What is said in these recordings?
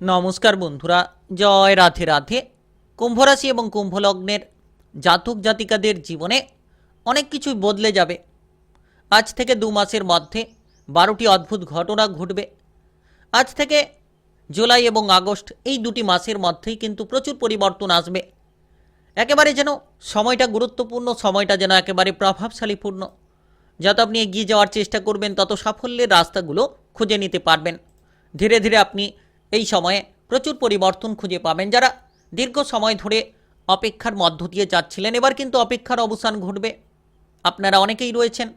নমস্কার বন্ধুরা, জয় রাধে রাধে। কুম্ভরাশি এবং কুম্ভলগ্নের জাতক জাতিকাদের জীবনে অনেক কিছুই বদলে যাবে। আজ থেকে দু মাসের মধ্যে বারোটি অদ্ভুত ঘটনা ঘটবে। আজ থেকে জুলাই এবং আগস্ট এই দুটি মাসের মধ্যেই কিন্তু প্রচুর পরিবর্তন আসবে। একেবারে যেন সময়টা গুরুত্বপূর্ণ, সময়টা যেন একেবারে প্রভাবশালীপূর্ণ। যত আপনি এগিয়ে যাওয়ার চেষ্টা করবেন, তত সাফল্যের রাস্তাগুলো খুঁজে নিতে পারবেন। ধীরে ধীরে আপনি এই সময়ে প্রচুর পরিবর্তন খুঁজে পাবেন যারা দীর্ঘ সময় ধরে অপেক্ষার মধ্য দিয়ে যাচ্ছিলেন। এবার কিন্তু অপেক্ষার অবসান ঘটবে। আপনারা অনেকেই রয়েছেন,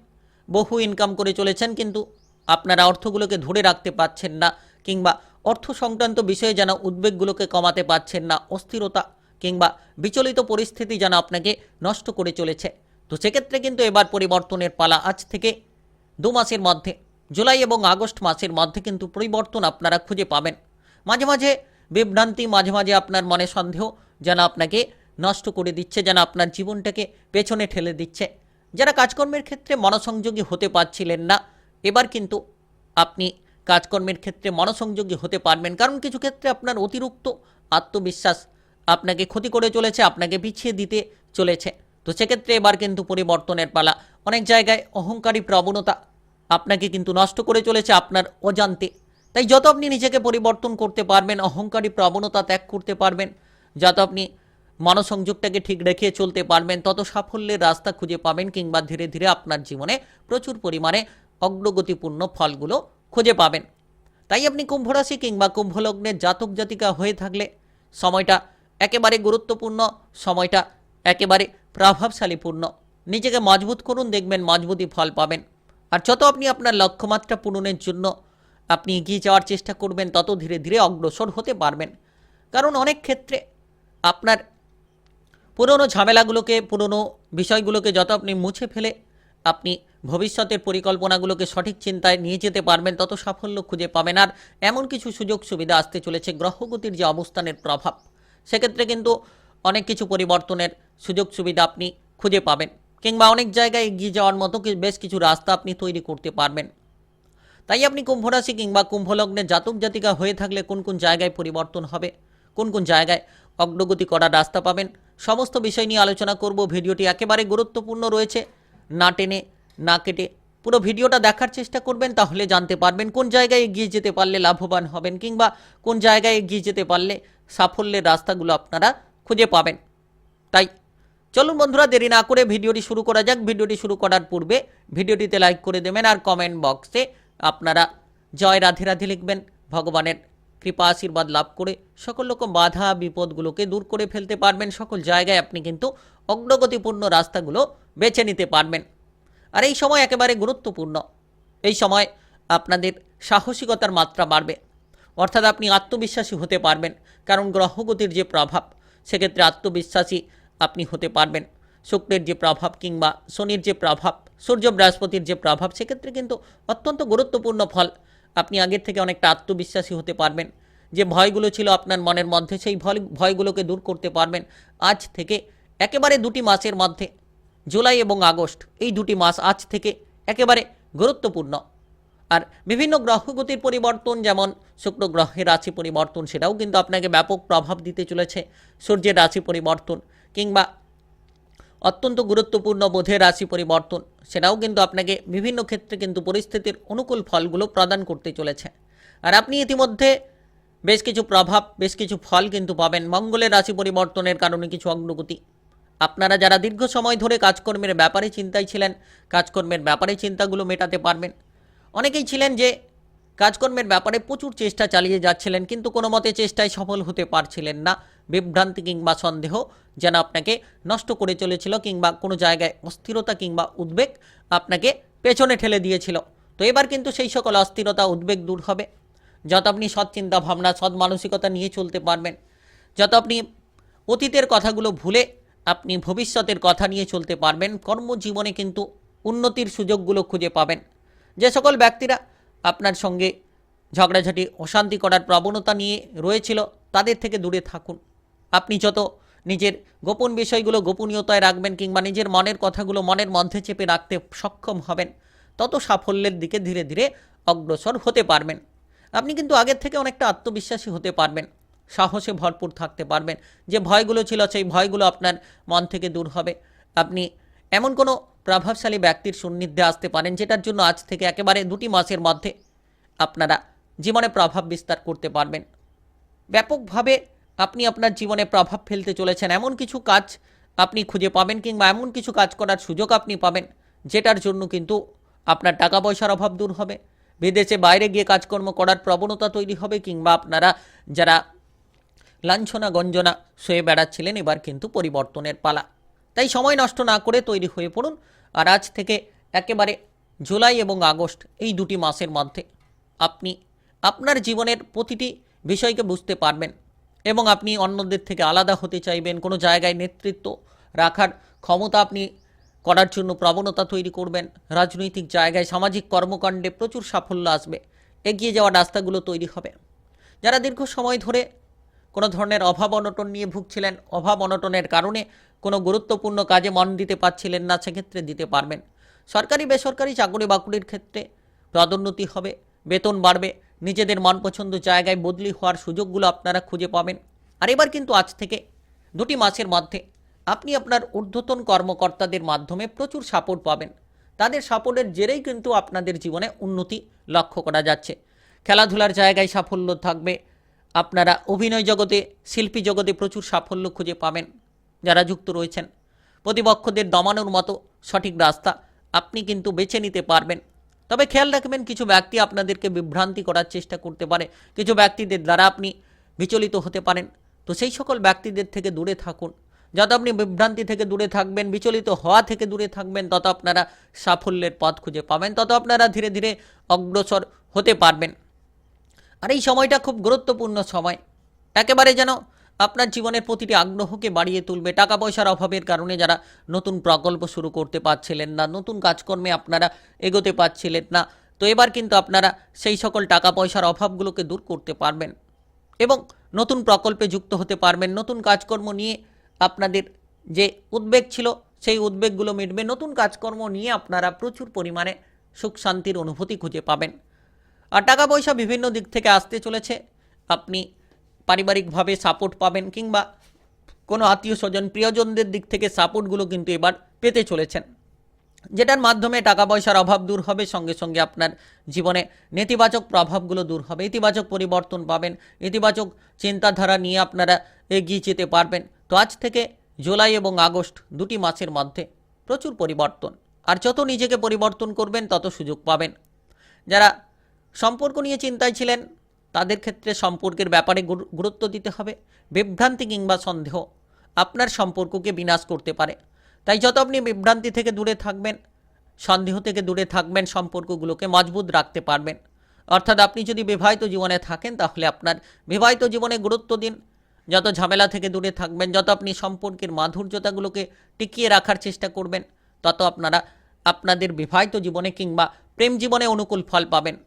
বহু ইনকাম করে চলেছেন, কিন্তু আপনারা অর্থগুলোকে ধরে রাখতে পারছেন না কিংবা অর্থ সংক্রান্ত বিষয়ে যেন উদ্বেগগুলোকে কমাতে পারছেন না, অস্থিরতা কিংবা বিচলিত পরিস্থিতি যেন আপনাকে নষ্ট করে চলেছে। তো সেক্ষেত্রে কিন্তু এবার পরিবর্তনের পালা আজ থেকে দু মাসের মধ্যে, জুলাই এবং আগস্ট মাসের মধ্যে কিন্তু পরিবর্তন আপনারা খুঁজে পাবেন। মাঝে মাঝে বিভ্রান্তি, মাঝে মাঝে আপনার মনে সন্দেহ যেন আপনাকে নষ্ট করে দিচ্ছে, যেন আপনার জীবনটাকে পেছনে ঠেলে দিচ্ছে। যারা কাজকর্মের ক্ষেত্রে মনসংযোগী হতে পারছিলেন না, এবার কিন্তু আপনি কাজকর্মের ক্ষেত্রে মনসংযোগী হতে পারবেন। কারণ কিছু ক্ষেত্রে আপনার অতিরিক্ত আত্মবিশ্বাস আপনাকে ক্ষতি করে চলেছে, আপনাকে পিছিয়ে দিতে চলেছে। তো সেক্ষেত্রে এবার কিন্তু পরিবর্তনের পালা। অনেক জায়গায় অহংকারী প্রবণতা আপনাকে কিন্তু নষ্ট করে চলেছে আপনার অজান্তে। তাই যত আপনি নিজেকে পরিবর্তন করতে পারবেন, অহংকারী প্রবণতা ত্যাগ করতে পারবেন, যত আপনি মনসংযোগটাকে ঠিক রেখে চলতে পারবেন, তত সাফল্যের রাস্তা খুঁজে পাবেন কিংবা ধীরে ধীরে আপনার জীবনে প্রচুর পরিমাণে অগ্রগতিপূর্ণ ফলগুলো খুঁজে পাবেন। তাই আপনি কুম্ভ রাশি কিংবা কুম্ভ লগ্নের জাতক জাতিকা হয়ে থাকলে সময়টা একেবারে গুরুত্বপূর্ণ, সময়টা একেবারে প্রভাবশালীপূর্ণ। নিজেকে মজবুত করুন, দেখবেন মজবুতি ফল পাবেন। আর যত আপনি আপনার লক্ষ্যমাত্রা পূরণের জন্য আপনি এগিয়ে যাওয়ার চেষ্টা করবেন, তত ধীরে ধীরে অগ্রসর হতে পারবেন। কারণ অনেক ক্ষেত্রে আপনার পুরনো ঝামেলাগুলোকে, পুরনো বিষয়গুলোকে যত আপনি মুছে ফেলে, আপনি ভবিষ্যতের পরিকল্পনাগুলোকে সঠিক চিন্তায় নিয়ে যেতে পারবেন, তত সাফল্য খুঁজে পাবেন। আর এমন কিছু সুযোগ সুবিধা আসতে চলেছে, গ্রহগতির যে অবস্থানের প্রভাব, সেক্ষেত্রে কিন্তু অনেক কিছু পরিবর্তনের সুযোগ সুবিধা আপনি খুঁজে পাবেন। কিংবা অনেক জায়গায় এগিয়ে যাওয়ার মতো বেশ কিছু রাস্তা আপনি তৈরি করতে পারবেন। তাই আপনি কুম্ভ রাশি কিংবা কুম্ভ লগ্নের জাতক জাতিকা হয়ে থাকলে কোন কোন জায়গায় পরিবর্তন হবে? কোন কোন জায়গায় অগ্রগতি করার রাস্তা পাবেন? সমস্ত বিষয় নিয়ে আলোচনা করব। ভিডিওটি একেবারে গুরুত্বপূর্ণ রয়েছে। না টেনে, না কেটে পুরো ভিডিওটা দেখার চেষ্টা করবেন, তাহলে জানতে পারবেন কোন জায়গায় এগিয়ে যেতে পারলে লাভবান হবেন কিংবা কোন জায়গায় এগিয়ে যেতে পারলে সাফল্যের রাস্তাগুলো আপনারা খুঁজে পাবেন। তাই চলুন বন্ধুরা, দেরি না করে ভিডিওটি শুরু করা যাক। ভিডিওটি শুরু করার পূর্বে ভিডিওটিতে লাইক করে দেবেন আর কমেন্ট বক্সে আপনারা জয় রাধে রাধে লিখবেন, ভগবানের কৃপা আশীর্বাদ লাভ করে সকল রকম বাধা, বিপদগুলোকে দূর করে ফেলতে পারবেন, সকল জায়গায় আপনি কিন্তু অগ্রগতিপূর্ণ রাস্তাগুলো বেছে নিতে পারবেন। আর এই সময় একেবারে গুরুত্বপূর্ণ। এই সময় আপনাদের সাহসিকতার মাত্রা বাড়বে। অর্থাৎ আপনি আত্মবিশ্বাসী হতে পারবেন, কারণ গ্রহগতির যে প্রভাব, সেক্ষেত্রে আত্মবিশ্বাসী আপনি হতে পারবেন। শুক্রের যে প্রভাব কিংবা শনির যে প্রভাব, সূর্য বৃহস্পতির যে প্রভাব, সেক্ষেত্রে কিন্তু অত্যন্ত গুরুত্বপূর্ণ ফল। আপনি আগের থেকে অনেকটা আত্মবিশ্বাসী হতে পারবেন। যে ভয়গুলো ছিল আপনার মনের মধ্যে, সেই ভয়, ভয়গুলোকে দূর করতে পারবেন। আজ থেকে একেবারে দুটি মাসের মধ্যে, জুলাই এবং আগস্ট, এই দুটি মাস আজ থেকে একেবারে গুরুত্বপূর্ণ। আর বিভিন্ন গ্রহগতির পরিবর্তন, যেমন শুক্র গ্রহের রাশি পরিবর্তন, সেটাও কিন্তু আপনাকে ব্যাপক প্রভাব দিতে চলেছে। সূর্যের রাশি পরিবর্তন কিংবা অত্যন্ত গুরুত্বপূর্ণ বোধের রাশি পরিবর্তন। সেটাও কিন্তু আপনাকে বিভিন্ন ক্ষেত্রে কিন্তু পরিস্থিতির অনুকূল ফলগুলো প্রদান করতে চলেছে। আর আপনি ইতিমধ্যে বেশ কিছু প্রভাব, বেশ কিছু ফল কিন্তু পাবেন মঙ্গলের রাশি পরিবর্তনের কারণে কিছু অগ্রগতি। আপনারা যারা দীর্ঘ সময় ধরে কাজকর্মের ব্যাপারে চিন্তায় ছিলেন, কাজকর্মের ব্যাপারে চিন্তাগুলো মেটাতে পারবেন। অনেকেই ছিলেন যে কাজকর্মের ব্যাপারে প্রচুর চেষ্টা চালিয়ে যাচ্ছিলেন, কিন্তু কোনো মতে চেষ্টায় সফল হতে পারছিলেন না। বিভ্রান্তি কিংবা সন্দেহ যেন আপনাকে নষ্ট করে চলেছিল কিংবা কোনো জায়গায় অস্থিরতা কিংবা উদ্বেগ আপনাকে পেছনে ঠেলে দিয়েছিল। তো এবার কিন্তু সেই সকল অস্থিরতা, উদ্বেগ দূর হবে। যত আপনি সৎ চিন্তা ভাবনা, সৎ মানসিকতা নিয়ে চলতে পারবেন, যত আপনি অতীতের কথাগুলো ভুলে আপনি ভবিষ্যতের কথা নিয়ে চলতে পারবেন, কর্মজীবনে কিন্তু উন্নতির সুযোগগুলো খুঁজে পাবেন। যে সকল ব্যক্তিরা আপনার সঙ্গে ঝগড়াঝাটি, অশান্তি করার প্রবণতা নিয়ে রয়েছিল, তাদের থেকে দূরে থাকুন। আপনি যত নিজের গোপন বিষয়গুলো গোপনীয়তায় রাখবেন কিংবা নিজের মনের কথাগুলো মনের মধ্যে চেপে রাখতে সক্ষম হবেন, তত সাফল্যের দিকে ধীরে ধীরে অগ্রসর হতে পারবেন। আপনি কিন্তু আগের থেকে অনেকটা আত্মবিশ্বাসী হতে পারবেন, সাহসে ভরপুর থাকতে পারবেন। যে ভয়গুলো ছিল, সেই ভয়গুলো আপনার মন থেকে দূর হবে। আপনি এমন কোনো প্রভাবশালী ব্যক্তির সান্নিধ্যে আসতে পারেন যেটার জন্য আজ থেকে একেবারে দুটি মাসের মধ্যে আপনারা জীবনে প্রভাব বিস্তার করতে পারবেন। ব্যাপকভাবে আপনি আপনার জীবনে প্রভাব ফেলতে চলেছেন, এমন কিছু কাজ আপনি খুঁজে পাবেন কিংবা এমন কিছু কাজ করার সুযোগ আপনি পাবেন, যেটার জন্য কিন্তু আপনার টাকা পয়সার অভাব দূর হবে। বিদেশে বাইরে গিয়ে কাজকর্ম করার প্রবণতা তৈরি হবে কিংবা আপনারা যারা লাঞ্ছনা গঞ্জনা শুয়ে বেড়াচ্ছিলেন, এবার কিন্তু পরিবর্তনের পালা। তাই সময় নষ্ট না করে তৈরি হয়ে পড়ুন, আর আজ থেকে একেবারে জুলাই এবং আগস্ট এই দুটি মাসের মধ্যে আপনি আপনার জীবনের প্রতিটি বিষয়কে বুঝতে পারবেন। এবং আপনি অন্যদের থেকে আলাদা হতে চাইবেন, কোনো জায়গায় নেতৃত্ব রাখার ক্ষমতা আপনি করার জন্য প্রবণতা তৈরি করবেন, রাজনৈতিক জায়গায় সামাজিক কর্মকাণ্ডে প্রচুর সাফল্য আসবে, এগিয়ে যাওয়ার রাস্তাগুলো তৈরি হবে। যারা দীর্ঘ সময় ধরে কোনো ধরনের অভাব অনটন নিয়ে ভুগছিলেন, অভাব অনটনের কারণে কোনো গুরুত্বপূর্ণ কাজে মন দিতে পারছিলেন না, সেক্ষেত্রে দিতে পারবেন। সরকারি বেসরকারি চাকরি বাকরির ক্ষেত্রে পদোন্নতি হবে, বেতন বাড়বে নিজেদের মন পছন্দ জায়গায় বদলি হওয়ার সুযোগগুলো আপনারা খুঁজে পাবেন। আর এবার কিন্তু আজ থেকে দুটি মাসের মধ্যে আপনি আপনার ঊর্ধ্বতন কর্মকর্তাদের মাধ্যমে প্রচুর সাপোর্ট পাবেন। তাদের সাপোর্টের জেরেই কিন্তু আপনাদের জীবনে উন্নতি লক্ষ্য করা যাচ্ছে। খেলাধুলার জায়গায় সাফল্য থাকবে। আপনারা অভিনয় জগতে, শিল্পী জগতে প্রচুর সাফল্য খুঁজে পাবেন। যারা যুক্ত রয়েছেন, প্রতিপক্ষদের দমানোর মতো সঠিক রাস্তা আপনি কিন্তু বেছে নিতে পারবেন। তবে খেয়াল রাখবেন, কিছু ব্যক্তি আপনাদেরকে বিভ্রান্তি করার চেষ্টা করতে পারে। কিছু ব্যক্তিদের দ্বারা আপনি বিচলিত হতে পারেন। তো সেই সকল ব্যক্তিদের থেকে দূরে থাকুন। যত আপনি বিভ্রান্তি থেকে দূরে থাকবেন, বিচলিত হওয়া থেকে দূরে থাকবেন, তত আপনারা সাফল্যের পথ খুঁজে পাবেন, তত আপনারা ধীরে ধীরে অগ্রসর হতে পারবেন। আর এই সময়টা খুব গুরুত্বপূর্ণ সময়। একেবারে যেন আপনার জীবনের প্রতিটি আগ্রহকে বাড়িয়ে তুলবে। টাকা পয়সার অভাবের কারণে যারা নতুন প্রকল্প শুরু করতে পারছিলেন না, নতুন কাজকর্মে আপনারা এগোতে পারছিলেন না, তো এবার কিন্তু আপনারা সেই সকল টাকা পয়সার অভাবগুলোকে দূর করতে পারবেন এবং নতুন প্রকল্পে যুক্ত হতে পারবেন। নতুন কাজকর্ম নিয়ে আপনাদের যে উদ্বেগ ছিল, সেই উদ্বেগগুলো মিটবে। নতুন কাজকর্ম নিয়ে আপনারা প্রচুর পরিমাণে সুখ শান্তির অনুভূতি খুঁজে পাবেন। আর টাকা পয়সা বিভিন্ন দিক থেকে আসতে চলেছে। আপনি পারিবারিকভাবে সাপোর্ট পাবেন কিংবা কোনো আত্মীয় স্বজন, প্রিয়জনদের দিক থেকে সাপোর্টগুলো কিন্তু এবার পেতে চলেছেন। যেটার মাধ্যমে টাকা পয়সার অভাব দূর হবে, সঙ্গে সঙ্গে আপনার জীবনে নেতিবাচক প্রভাবগুলো দূর হবে। ইতিবাচক পরিবর্তন পাবেন, ইতিবাচক চিন্তাধারা নিয়ে আপনারা এগিয়ে যেতে পারবেন। তো আজ থেকে জুলাই এবং আগস্ট দুটি মাসের মধ্যে প্রচুর পরিবর্তন। আর যত নিজেকে পরিবর্তন করবেন, তত সুযোগ পাবেন। যারা সম্পর্ক নিয়ে চিন্তায় ছিলেন তাদের ক্ষেত্রে সম্পর্কের ব্যাপারে গুরু- গুরুত্ব দিতে হবে। বিভ্রান্তি কিংবা সন্দেহ আপনার সম্পর্ককে বিনাশ করতে পারে। তাই যত আপনি বিভ্রান্তি থেকে দূরে থাকবেন, সন্দেহ থেকে দূরে থাকবেন, সম্পর্কগুলোকে মজবুত রাখতে পারবেন। অর্থাৎ আপনি যদি বিবাহিত জীবনে থাকেন, তাহলে আপনার বিবাহিত জীবনে গুরুত্ব দিন। যত ঝামেলা থেকে দূরে থাকবেন, যত আপনি সম্পর্কের মাধুর্যতাগুলোকে টিকিয়ে রাখার চেষ্টা করবেন, তত আপনারা আপনাদের বিবাহিত জীবনে কিংবা প্রেম জীবনে অনুকূল ফল পাবেন।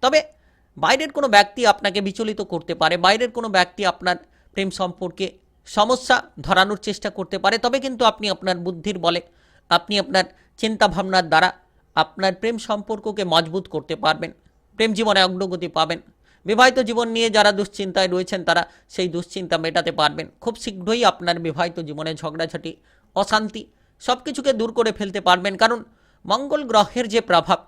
তবে বাইরের কোনো ব্যক্তি আপনাকে বিচলিত করতে পারে, বাইরের কোনো ব্যক্তি আপনার প্রেম সম্পর্কে সমস্যা ধরানোর চেষ্টা করতে পারে, তবে কিন্তু আপনি আপনার বুদ্ধির বলে, আপনি আপনার চিন্তা ভাবনার দ্বারা আপনার প্রেম সম্পর্ককে মজবুত করতে পারবেন, প্রেম জীবনে অগ্রগতি পাবেন। বিবাহিত জীবন নিয়ে যারা দুশ্চিন্তায় রয়েছেন, তারা সেই দুশ্চিন্তা মেটাতে পারবেন। খুব শীঘ্রই আপনার বিবাহিত জীবনে ঝগড়াঝাটি, অশান্তি সব কিছুকে দূর করে ফেলতে পারবেন, কারণ মঙ্গল গ্রহের যে প্রভাব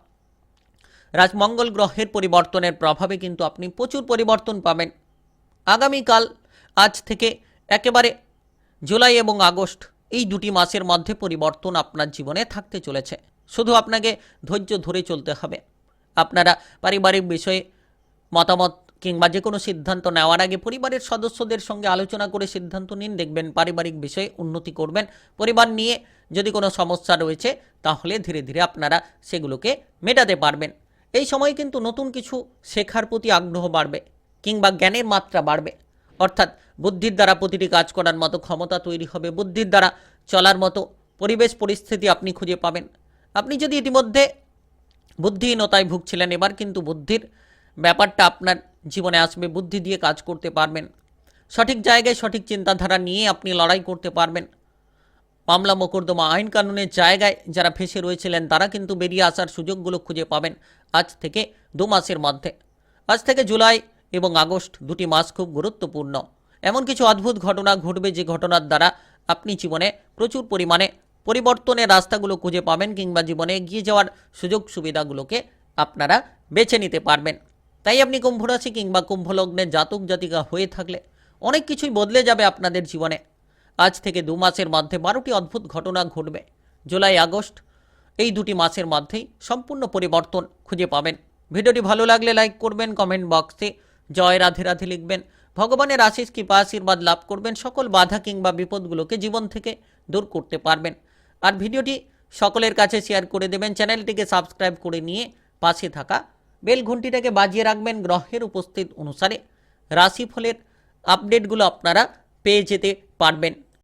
রাজমঙ্গল গ্রহের পরিবর্তনের প্রভাবে কিন্তু আপনি প্রচুর পরিবর্তন পাবেন। আগামীকাল, আজ থেকে একেবারে জুলাই এবং আগস্ট এই দুটি মাসের মধ্যে পরিবর্তন আপনার জীবনে থাকতে চলেছে। শুধু আপনাকে ধৈর্য ধরে চলতে হবে। আপনারা পারিবারিক বিষয়ে মতামত কিংবা যে কোনো সিদ্ধান্ত নেওয়ার আগে পরিবারের সদস্যদের সঙ্গে আলোচনা করে সিদ্ধান্ত নিন, দেখবেন পারিবারিক বিষয়ে উন্নতি করবেন। পরিবার নিয়ে যদি কোনো সমস্যা রয়েছে, তাহলে ধীরে ধীরে আপনারা সেগুলোকে মেটাতে পারবেন। এই সময় কিন্তু নতুন কিছু শেখার প্রতি আগ্রহ বাড়বে কিংবা জ্ঞানের মাত্রা বাড়বে। অর্থাৎ বুদ্ধির দ্বারা প্রতিটি কাজ করার মতো ক্ষমতা তৈরি হবে, বুদ্ধির দ্বারা চলার মতো পরিবেশ পরিস্থিতি আপনি খুঁজে পাবেন। আপনি যদি ইতিমধ্যে বুদ্ধিহীনতায় ভুগছিলেন, এবার কিন্তু বুদ্ধির ব্যাপারটা আপনার জীবনে আসবে, বুদ্ধি দিয়ে কাজ করতে পারবেন। সঠিক জায়গায় সঠিক চিন্তাধারা নিয়ে আপনি লড়াই করতে পারবেন। মামলা মোকদ্দমা আইন কানুনের জায়গায় যারা ফেসে রয়েছিলেন, তারা কিন্তু বেরিয়ে আসার সুযোগগুলো খুঁজে পাবেন আজ থেকে দু মাসের মধ্যে। আজ থেকে জুলাই এবং আগস্ট দুটি মাস খুব গুরুত্বপূর্ণ। এমন কিছু অদ্ভুত ঘটনা ঘটবে যে ঘটনার দ্বারা আপনি জীবনে প্রচুর পরিমাণে পরিবর্তনের রাস্তাগুলো খুঁজে পাবেন কিংবা জীবনে এগিয়ে যাওয়ার সুযোগ সুবিধাগুলোকে আপনারা বেছে নিতে পারবেন। তাই আপনি কুম্ভ রাশি কিংবা কুম্ভ লগ্নের জাতক জাতিকা হয়ে থাকলে অনেক কিছুই বদলে যাবে আপনাদের জীবনে। আজ থেকে দু মাসের মধ্যে বারোটি অদ্ভুত ঘটনা ঘটবে। জুলাই, আগস্ট, এই দুটি মাসের মধ্যেই সম্পূর্ণ পরিবর্তন খুঁজে পাবেন। ভিডিওটি ভালো লাগলে লাইক করবেন, কমেন্ট বক্সে জয় রাধে রাধে লিখবেন। ভগবানের আশিস, কৃপা, আশীর্বাদ লাভ করবেন। সকল বাধা কিংবা বিপদগুলোকে জীবন থেকে দূর করতে পারবেন। আর ভিডিওটি সকলের কাছে শেয়ার করে দেবেন। চ্যানেলটিকে সাবস্ক্রাইব করে নিয়ে পাশে থাকা বেল ঘন্টিটাকে বাজিয়ে রাখবেন গ্রহের উপস্থিত অনুসারে। রাশিফলের আপডেটগুলো আপনারা পেয়ে যেতে পারবেন।